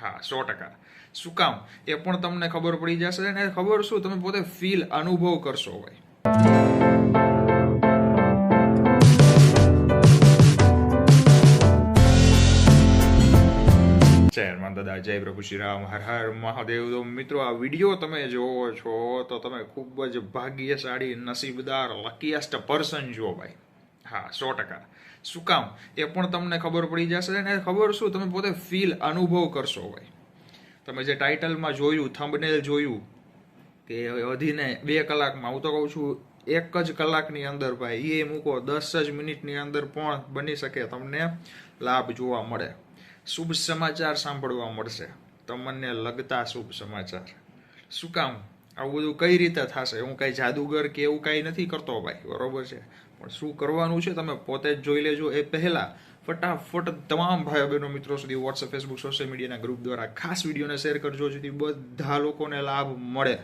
હા, સો ટકા. શું કામ? એ પણ તમને ખબર પડી જશે અને ખબર શું? તમે પોતે ફીલ અનુભવ કરશો ભાઈ. ચેરમાન દાદા જય પ્રભુ શ્રી રામ. હર હર મહાદેવ. તો મિત્રો, આ વીડિયો તમે જોવો છો તો તમે ખૂબ જ ભાગ્યશાળી, નસીબદાર લકીએસ્ટ પર્સન છો ભાઈ. હા, સો ટકા. શું કામ? એ પણ તમને ખબર પડી જશે અને ખબર શું? તમે પોતે ફીલ અનુભવ કરશો ભાઈ. તમે જે ટાઇટલમાં જોયું થંબનેલ જોયું, કે વધીને બે કલાકમાં, હું તો કહું છું, એક જ કલાકની અંદર ભાઈ એ મૂકો, દસ જ મિનિટની અંદર પણ બની શકે, તમને લાભ જોવા મળે. શુભ સમાચાર સાંભળવા મળશે. તમને લગતા શુભ સમાચાર. શું કામ? આવું બધું કઈ રીતે થશે? હું કાંઈ જાદુગર કે એવું કાંઈ નથી કરતો ભાઈ, બરોબર છે? પણ શું કરવાનું છે તમે પોતે જ જોઈ લેજો. એ પહેલાં ફટાફટ તમામ ભાઈઓ બહેનો મિત્રો સુધી વોટ્સઅપ ફેસબુક સોશિયલ મીડિયાના ગ્રુપ દ્વારા ખાસ વિડીયોને શેર કરજો, જેથી બધા લોકોને લાભ મળે.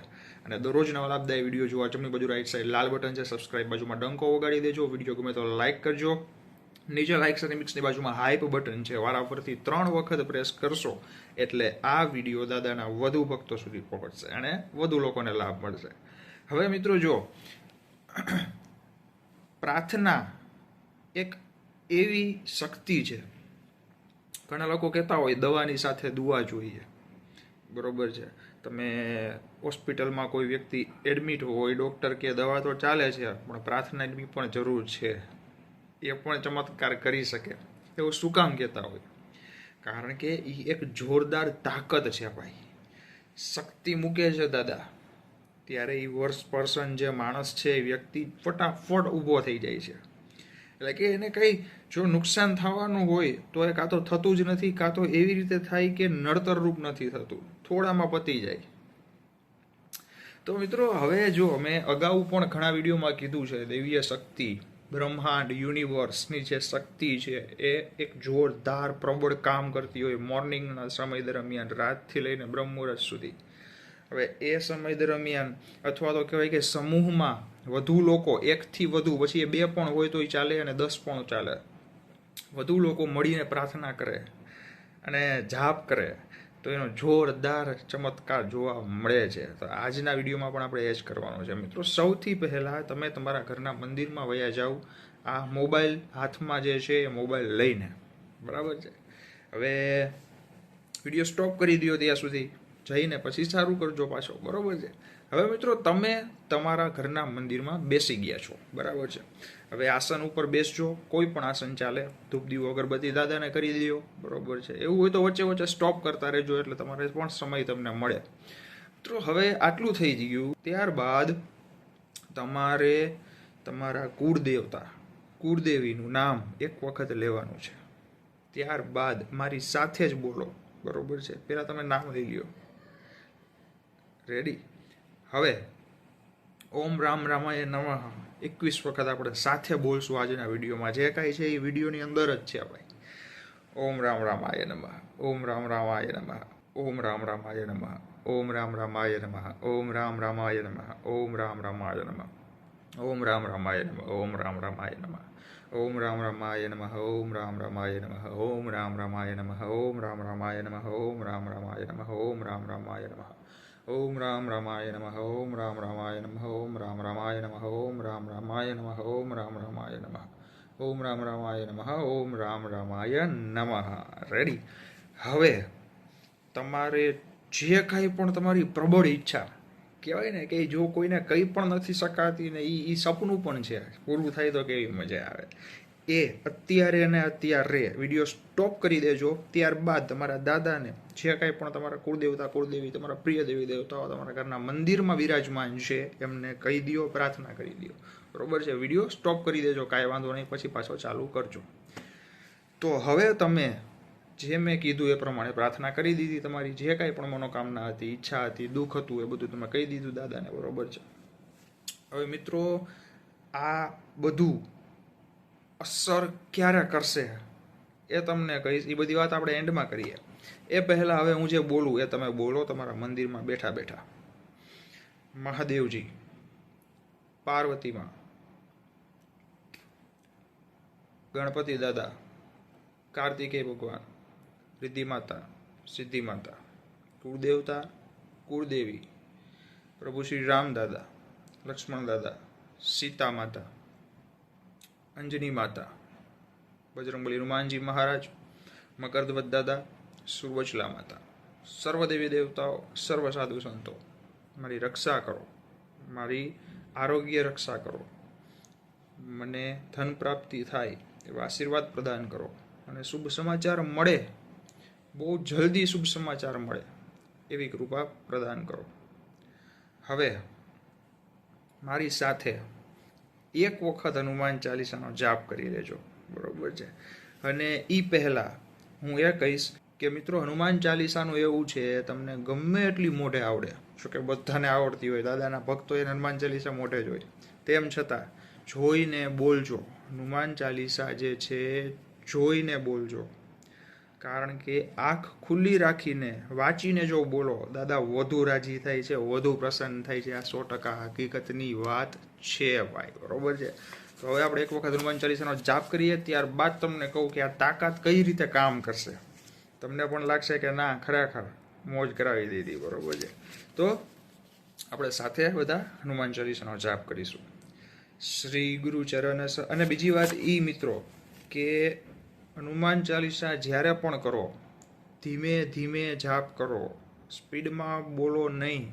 અને દરરોજ નવા લાભદાયી વીડિયો જોવા જમણી બાજુ રાઈટ સાઈડ લાલ બટન છે સબસ્ક્રાઇબ બાજુમાં ડંકો વગાડી દેજો. વીડિયો ગમે તો લાઇક કરજો. નીચે લાઇક અને મિક્સની બાજુમાં હાઇપ બટન છે. વારાફરતી ત્રણ વખત પ્રેસ કરશો એટલે આ વીડિયો દાદાના વધુ ભક્તો સુધી પહોંચશે અને વધુ લોકોને લાભ મળશે. હવે મિત્રો જો પ્રાર્થના એક એવી શક્તિ છે. ઘણા લોકો કહેતા હોય દવાની સાથે દુઆ જોઈએ. બરોબર છે. તમે હોસ્પિટલમાં કોઈ વ્યક્તિ એડમિટ હોય, ડૉક્ટર કે દવા તો ચાલે છે, પણ પ્રાર્થનાની પણ જરૂર છે. એ પણ ચમત્કાર કરી શકે. એવું શું કામ કહેતા હોય? કારણ કે એ એક જોરદાર તાકાત છે ભાઈ. શક્તિ મૂકે છે દાદા. ત્યારે એ વર્ષ પર્સન જે માણસ છે, એ વ્યક્તિ ફટાફટ ઊભો થઈ જાય છે. એટલે કે એને કંઈ જો નુકસાન થવાનું હોય, તો એ કાં તો થતું જ નથી, કાં તો એવી રીતે થાય કે નડતર રૂપ નથી થતું. થોડામાં પતી જાય. તો મિત્રો, હવે જો મેં અગાઉ પણ ઘણા વિડીયોમાં કીધું છે, દૈવીય શક્તિ, બ્રહ્માંડ યુનિવર્સની જે શક્તિ છે, એ એક જોરદાર પ્રબળ કામ કરતી હોય મોર્નિંગના સમય દરમિયાન, રાતથી લઈને બ્રહ્મુહૂર્ત સુધી. હવે એ સમય દરમિયાન અથવા તો કહેવાય કે સમૂહમાં વધુ લોકો એકથી વધુ, પછી એ બે પણ હોય તોય ચાલે અને દસ પણ ચાલે. વધુ લોકો મળીને પ્રાર્થના કરે અને જાપ કરે, તો એનો જોરદાર ચમત્કાર જોવા મળે છે. તો આજના વિડીયોમાં પણ આપણે એ જ કરવાનું છે. મિત્રો, સૌથી પહેલાં તમે તમારા ઘરના મંદિરમાં વયા જાઓ. આ મોબાઈલ હાથમાં જે છે એ મોબાઈલ લઈને. બરાબર છે? હવે વીડિયો સ્ટોપ કરી દો ત્યાં સુધી. જઈને પછી સારું કરજો પાછો. બરાબર છે? હવે મિત્રો તમે તમારા ઘરના મંદિરમાં બેસી ગયા છો. બરાબર છે? હવે આસન ઉપર બેસજો. કોઈ પણ આસન ચાલે. ધૂપ દીવો, અગરબત્તી દાદાને કરી દો બરાબર છે? એવું હોય તો વચ્ચે વચ્ચે સ્ટોપ કરતા રહેજો એટલે તમારે પણ સમય તમને મળે. મિત્રો હવે આટલું થઈ ગયું. ત્યારબાદ તમારે તમારા કુળદેવતા, કુળદેવીનું નામ એક વખત લેવાનું છે. ત્યારબાદ મારી સાથે જ બોલો. બરોબર છે? પહેલાં તમે નામ લઈ લ્યો. રેડી હવે ઓમ રામ રામાય નમઃ એકવીસ વખત આપણે સાથે બોલશું આજના વિડીયોમાં જે કાંઈ છે એ વિડીયોની અંદર જ છે ભાઈ ઓમ રામ રામાય નમઃ ઓમ રામ રામાય નમઃ ઓમ રામ રામાય નમઃ ઓમ રામ રામાય નમઃ ઓમ રામ રામાય નમઃ ઓમ રામ રામાય નમઃ ઓમ રામ રામાય નમઃ ઓમ રામ રામાય નમઃ ઓમ રામ રામાય નમઃ ઓમ રામ રામાય નમઃ ઓમ રામ રામાય નમઃ ઓમ રામ રામાય નમઃ ઓમ રામ રામાય નમઃ ઓમ રામ રામાય નમઃ ઓમ રામ રામાય નમઃ, ઓમ રામ રામાય નમઃ, ઓમ રામ રામાય નમઃ, ઓમ રામ રામાય નમઃ, ઓમ રામ રામાય નમઃ, ઓમ રામ રામાય નમઃ, ઓમ રામ રામાય નમઃ. રેડી હવે તમારે જે કાંઈ પણ તમારી પ્રબળ ઈચ્છા, કહેવાય ને કે જો કોઈને કંઈ પણ નથી શકાતી ને એ સપનું પણ છે. પૂરું થાય તો કેવી મજા આવે. એ અત્યારે અને અત્યારે વીડિયો સ્ટોપ કરી દેજો. ત્યારબાદ તમારા દાદાને જે કાંઈ પણ તમારા કુળદેવતા, કુળદેવી, તમારા પ્રિય દેવી દેવતાઓ તમારા ઘરના મંદિરમાં વિરાજમાન છે, એમને કહી દો, પ્રાર્થના કરી દો. બરોબર છે? વીડિયો સ્ટોપ કરી દેજો, કાંઈ વાંધો નહીં, પછી પાછો ચાલુ કરજો. તો હવે તમે જે મેં કીધું એ પ્રમાણે પ્રાર્થના કરી દીધી. તમારી જે કાંઈ પણ મનોકામના હતી, ઈચ્છા હતી, દુઃખ હતું, એ બધું તમે કહી દીધું દાદાને. બરોબર છે? હવે મિત્રો, આ બધું અસર ક્યારે કરશે? એ તમને કહીશ. એ બધી વાત આપણે એન્ડમાં કરીએ. એ પહેલાં હવે હું જે બોલું, એ તમે બોલો, તમારા મંદિરમાં બેઠા બેઠા. મહાદેવજી, પાર્વતીમાં. ગણપતિ દાદા, કાર્તિકેય ભગવાન રિદ્ધિ માતા સિદ્ધિ માતા કુળદેવતા, કુળદેવી, પ્રભુ શ્રી રામ દાદા, લક્ષ્મણ દાદા સીતા માતા અંજની માતા, બજરંગબલી હનુમાનજી મહારાજ મકરધ્વજ દાદા, સુરવચલા માતા. સર્વદેવી દેવતાઓ, સર્વ સાધુ સંતો, મારી રક્ષા કરો, મારી આરોગ્ય રક્ષા કરો, મને ધન પ્રાપ્તિ થાય એવા આશીર્વાદ પ્રદાન કરો. અને શુભ સમાચાર મળે, બહુ જલ્દી શુભ સમાચાર મળે, એવી કૃપા પ્રદાન કરો. હવે, મારી સાથે એક વખત હનુમાન ચાલીસાનો જાપ કરી લેજો. બરોબર છે. અને એ પહેલાં હું એ કહીશ કે મિત્રો હનુમાન ચાલીસાનું એવું છે, તમને ગમે એટલી મોઢે આવડે. જો કે બધાને આવડતી હોય, દાદાના ભક્તો એને હનુમાન ચાલીસા મોઢે જ હોય. તેમ છતાં જોઈને બોલજો. હનુમાન ચાલીસા જે છે, જોઈને બોલજો. કારણ કે આંખ ખુલ્લી રાખીને વાંચીને જો બોલો, દાદા, વધુ રાજી થાય છે, વધુ પ્રસન્ન થાય છે. આ સો ટકા હકીકતની વાત છે ભાઈ, બરોબર છે? તો હવે આપણે એક વખત હનુમાન ચાલીસાનો જાપ કરીએ, ત્યારબાદ તમને કહું કે આ તાકાત કઈ રીતે કામ કરશે? તમને પણ લાગશે કે ના, ખરેખર મોજ કરાવી દીધી, બરોબર છે? તો આપણે સાથે બધા હનુમાન ચાલીસાનો જાપ કરીશું. શ્રી ગુરુ ચરણ અને બીજી વાત એ મિત્રો, કે હનુમાન ચાલીસા જ્યારે પણ કરો, ધીમે ધીમે જાપ કરો. સ્પીડમાં બોલો નહીં.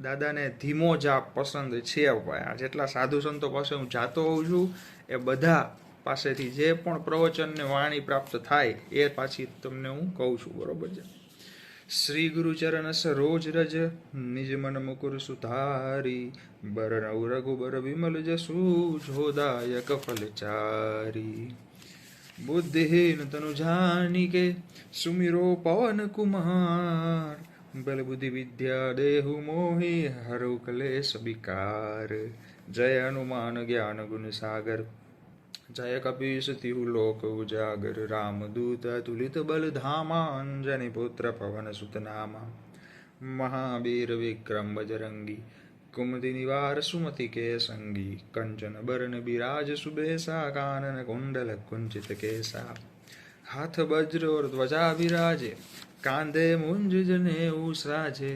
દાદાને ધીમો જાપ પસંદ છે ભાઈ. જેટલા સાધુ સંતો પાસે હું જાતો હોઉં છું, એ બધા પાસેથી જે પણ પ્રવચનને વાણી પ્રાપ્ત થાય, એ પાછી તમને હું કહું છું, બરોબર છે? શ્રી ગુરુ ચરણ સરોજ રજ નિજ મન મુકુર સુધારી બરનઉ રઘુબર વિમલ જસુ, જોદાયક ફલચારી. બુદ્ધિહીન તનુ જાનિકે સુમિરો પવન કુમાર. બલ બુદ્ધિ વિદ્યા દેહુ મોહી હરુ કલેશ વિકાર. જય હનુમાન જ્ઞાન ગુણ સાગર. જય કપીશ તિહુ લોક ઉજાગર. રામદૂત તુલિત બલ ધામાંજની પુત્ર પવન સુતનામા. મહાવીર વિક્રમ બજરંગી. કુમતિ નિવાર સુમતિ કે સંગી કંચન બરન બિરાજ સુબેસા કાનન કુંડલ કુંચિત કેસા હાથ વજ્ર ઓર ધ્વજા બિરાજે કાંધે મુંજ જને ઉસરાજે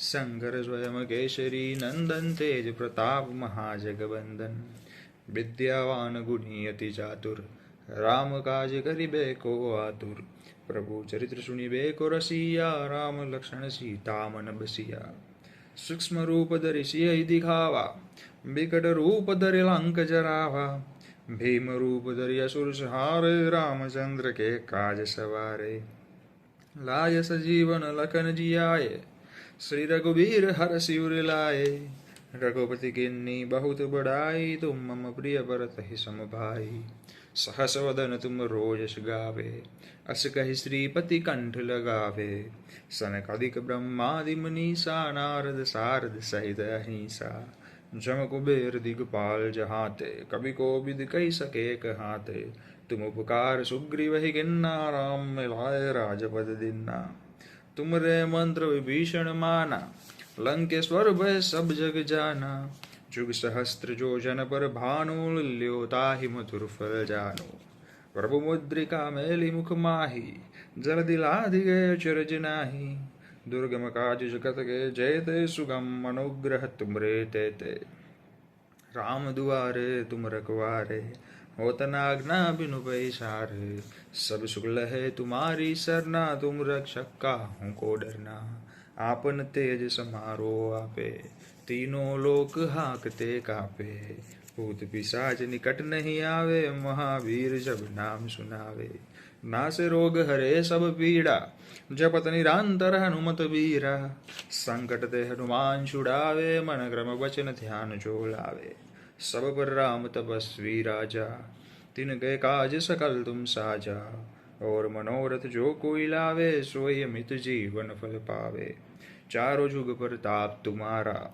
શંકર સ્વયં કેશરી નંદન તેજ પ્રતાપ મહાજગબંદન વિદ્યાવાન ગુણી અતિ ચાતુર રામ કાજ કરીબે કો આતુર પ્રભુ ચરિત્ર સુનિબે કો રસિયા રામ લક્ષ્મણ સીતા મન બસિયા સૂક્ષ્મ રૂપ ધરી દિખાવા વિકટ રૂપ ધરેલા અંક જરાવા ભીમ રૂપ ધરી અસુર સહારે રામચંદ્ર કે કાજ સવારે લાય સજીવન લખન જિયાય શ્રી રઘુવીર હર શિવર લાય રઘુપતિ કિન્ની બહુત બડાઈ તુમ મમ પ્રિય ભરત હિ સમભાઈ સહસવદન તુમ રોજસ ગાવે અસ કહી શ્રીપતિ કંઠ લગાવે સનકાદિક બ્રહ્માદિ મનીષા નારદ સારદ સહિત અહિંસા જમ કુબેર દિગપાલ જહાતે કવિ કો બિદ કહી સકે કહાતે તુમ ઉપકાર સુગ્રીવ હિ ગિન્ના રામ મિલાય રાજપદ દિન્ના તુમરે મંત્ર વિભીષણ માના લંકેશ્વર ભય સબ જગ જાના જુગ સહસ્ત્ર જોજન પર ભાનુ લ્યોતાહી મધુર ફલ જાનો પ્રભુ મુદ્રિકા મેલી મુખ માહી જલદિલાધિ ગય ચરજ નાહી દુર્ગમ કાજ જગત કે જય તે સુગમ મનોગ્રહ તુમરે તે તે રામ દુઆરે તુમ રખવારે હોતના આજ્ઞા બિનુ પૈસારે સબ શુક્લ હે તુમારી સરના તુમ રક્ષક કા હું કો ડરના આપન તેજ સમારો આપે. તીનો લોક હાકતે કાપે. ભૂત પિશાચ નિકટ નહીં આવે, મહાવીર જબ નામ સુનાવે. નાશ રોગ હરે સબ પીડા, જપત નિરાંતર હનુમત બીરા. સંકટ તે હનુમાન છુડાવે મન ક્રમ વચન ધ્યાન જોલાવે સબ પર રામ તપસ્વી રાજા તિન ગય કાજ સકલ તુમ સાજા. तिन गए काज सकल तुम साजा और मनोरथ जो कोई लावे सोई अमित जीवन फल पावे चारों जुग पर ताप तुम्हारा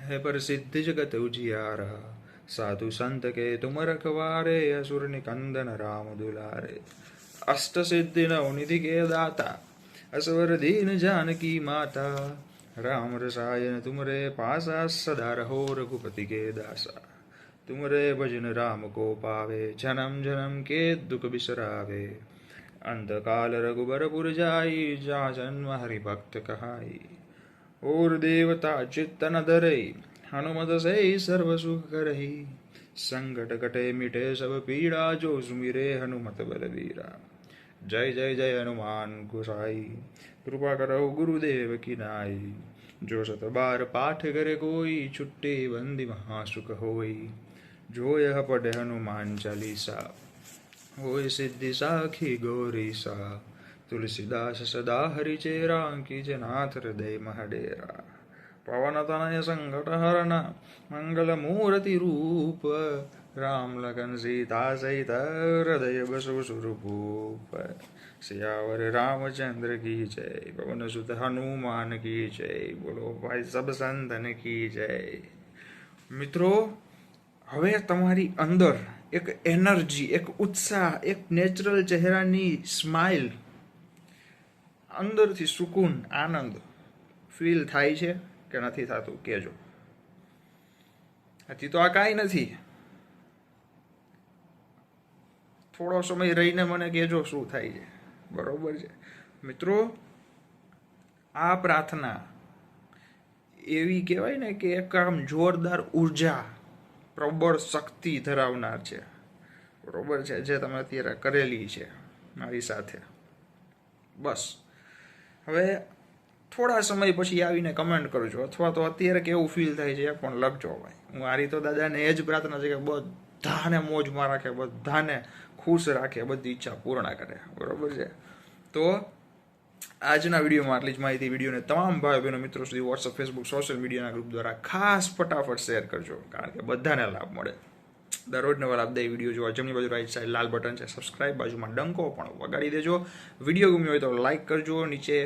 है पर सिद्ध जगत उजियारा साधु संत के तुम रखवारे असुर निकंदन राम दुलारे अष्ट सिद्धि नवनिधि के दाता असवर दीन जानकी माता राम रसायन तुमरे पासा सदा रहो रघुपति के दासा तुमरे भजन राम को पावे जन्म जन्म के दुख बिसरावे અંતકાલ રઘુબરપુર જાય જા જન્મ હરિભક્ત કહાઈ ઓર દેવતા ચિત્ત ન ધરઈ હનુમત સહી સર્વ સુખ કરહી સંકટ કટે મિટે સબ પીડા જો સુમિરે હનુમત બલવીરા જય જય હનુમાન ગુસાઈ કૃપા કરો ગુરુદેવ કી નાઈ જો સત બાર પાઠ કરે કોઈ છુટ્ટે બંદી મહાસુખ હોય જોય પડ હનુમાન ચાલીસા હોય સિદ્ધિ સાખી ગૌરી સા. તુલસીદાસ સદા હરિચેરા કીજે નાથ હૃદય મહડેરા. પવન તનય સંકટ હરણ, મંગલ મૂર્તિ રૂપ. રામ લગન સીતા સહિત હૃદય બસુ સુરભૂપ. સિયાવર રામચંદ્ર કી જય, પવન સુત હનુમાન કી જય, બોલો ભાઈ સબ સંતન કી જય. મિત્રો, હવે તમારી અંદર એક એનર્જી, એક ઉત્સાહ, એક નેચરલ ચહેરાની સ્માઇલ અંદરથી સુકૂન, આનંદ ફીલ થાય છે કે નથી થતું, કહેજો. હજી તો આ કાંઈ નથી. થોડો સમય રહીને મને કહેજો શું થાય છે. બરોબર છે. મિત્રો, આ પ્રાર્થના એવી કહેવાય ને કે એક આમ જોરદાર ઊર્જા પ્રબળ શક્તિ ધરાવનાર છે. બરોબર છે, જે તમે અત્યારે કરેલી છે મારી સાથે. બસ. હવે થોડા સમય પછી આવીને કમેન્ટ કરજો, અથવા તો અત્યારે કેવું ફીલ થાય છે પણ લખજો ભાઈ. હું આ રીતે દાદાને એ જ પ્રાર્થના છે કે બધાને મોજમાં રાખે બધાને ખુશ રાખે, બધી ઈચ્છા પૂર્ણ કરે. બરોબર છે? તો આજના વિડીયોમાં આટલી જ માહિતી, વિડીયોને તમામ ભાઈ બહેનો મિત્રો સુધી વોટ્સઅપ ફેસબુક સોશિયલ મીડિયાના ગ્રુપ દ્વારા ખાસ ફટાફટ શેર કરજો, કારણ કે બધાને લાભ મળે. દરરોજ નવા લાભદાયી વીડિયો જોવા જમણી બાજુ રાઈટ સાઈડ લાલ બટન છે સબસ્ક્રાઇબ બાજુમાં ડંકો પણ વગાડી દેજો. વીડિયો ગમ્યો હોય તો લાઇક કરજો, નીચે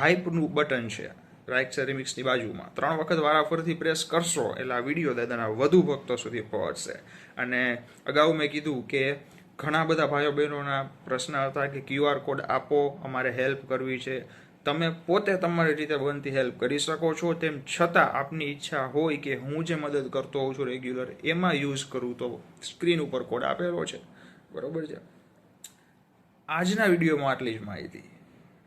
હાઈપનું બટન છે રાઈટ સાઈડ રિમિક્સની બાજુમાં. ત્રણ વખત વારાફરથી પ્રેસ કરશો એટલે આ વીડિયો દાદાના વધુ ભક્તો સુધી પહોંચશે. અને અગાઉ મેં કીધું કે ઘણા બધા ભાઈઓ બહેનોના પ્રશ્ન હતા કે ક્યુઆર કોડ આપો, અમારે હેલ્પ કરવી છે. તમે પોતે તમારી રીતે બનતી હેલ્પ કરી શકો છો, તેમ છતાં આપની ઈચ્છા હોય કે હું જે મદદ કરતો હોઉં છું રેગ્યુલર, એમાં યુઝ કરું તો સ્ક્રીન ઉપર કોડ આપેલો છે. બરોબર છે? આજના વિડીયોમાં આટલી જ માહિતી.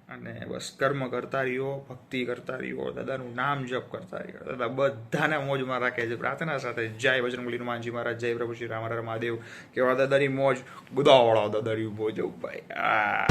અને બસ કર્મ કરતા રહ્યો, ભક્તિ કરતા રહ્યો, દાદાનું નામ જપ કરતા રહ્યો. દાદા બધાને મોજમાં રાખે છે. પ્રાર્થના સાથે જય બજરંગલી હનુમાનજી મહારાજ, જય પ્રભુ શ્રી રામ મહાદેવ. કેવા દાદાની મોજ. ગુદાવાળા દાદાની મોજ. ભાઈ આ